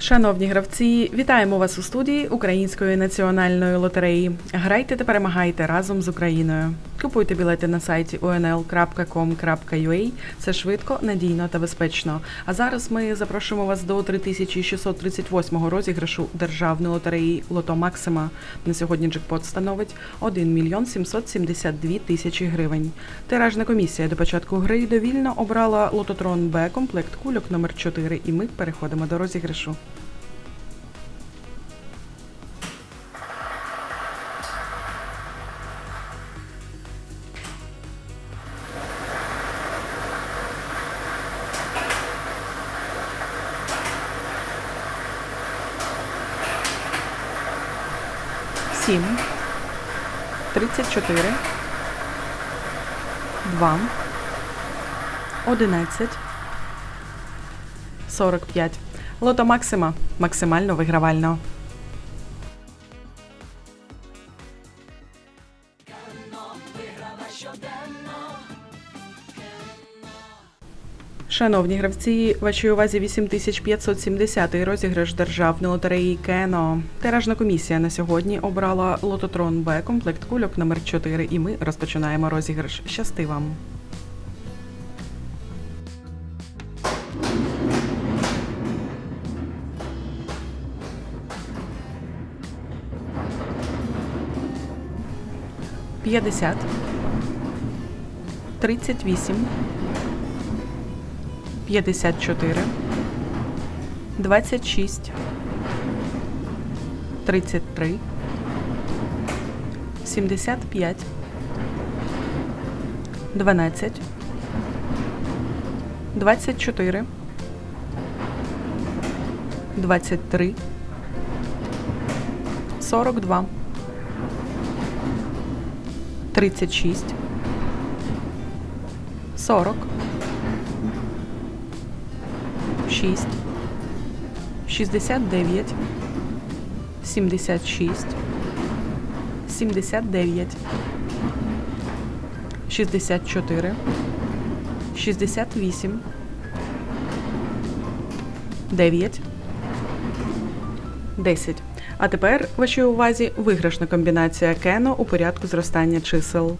Шановні гравці, вітаємо вас у студії Української національної лотереї. Грайте та перемагайте разом з Україною. Купуйте білети на сайті unl.com.ua. Це швидко, надійно та безпечно. А зараз ми запрошуємо вас до 3638 розіграшу державної лотереї Лото Максима. На сьогодні джекпот становить 1 мільйон 772 тисячі гривень. Тиражна комісія до початку гри довільно обрала лототрон Б комплект кульок номер 4 і ми переходимо до розіграшу. Сім, тридцять чотири, два, одинадцять, сорок п'ять. Лото Максима максимально вигравально. Шановні гравці, вашій увазі 8570 розіграш державної лотереї Кено. Тиражна комісія на сьогодні обрала лототрон Б комплект кульок номер 4 і ми розпочинаємо розіграш. Щасти вам! П'ятдесят. Тридцять вісім. 54, 26, 33, 75, 12, 24, 23, 42, 36, 40, 6, 69, 76, 79, 64, 68, 9, 10. А тепер вашій увазі виграшна комбінація кено у порядку зростання чисел.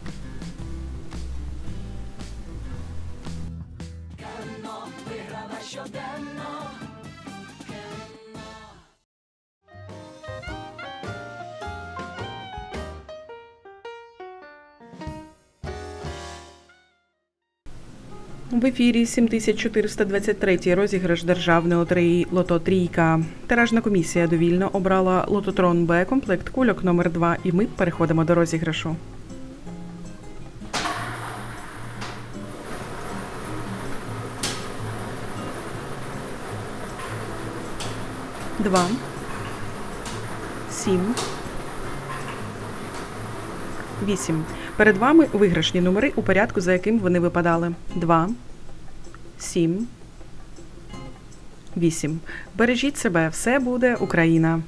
В ефірі 7423 розіграш державної лотереї Лото Трійка. Тиражна комісія довільно обрала лототрон Б комплект кульок номер 2 і ми переходимо до розіграшу. Два. Сім. Вісім. Перед вами виграшні номери у порядку, за яким вони випадали. 2, 7, 8. Бережіть себе, все буде Україна.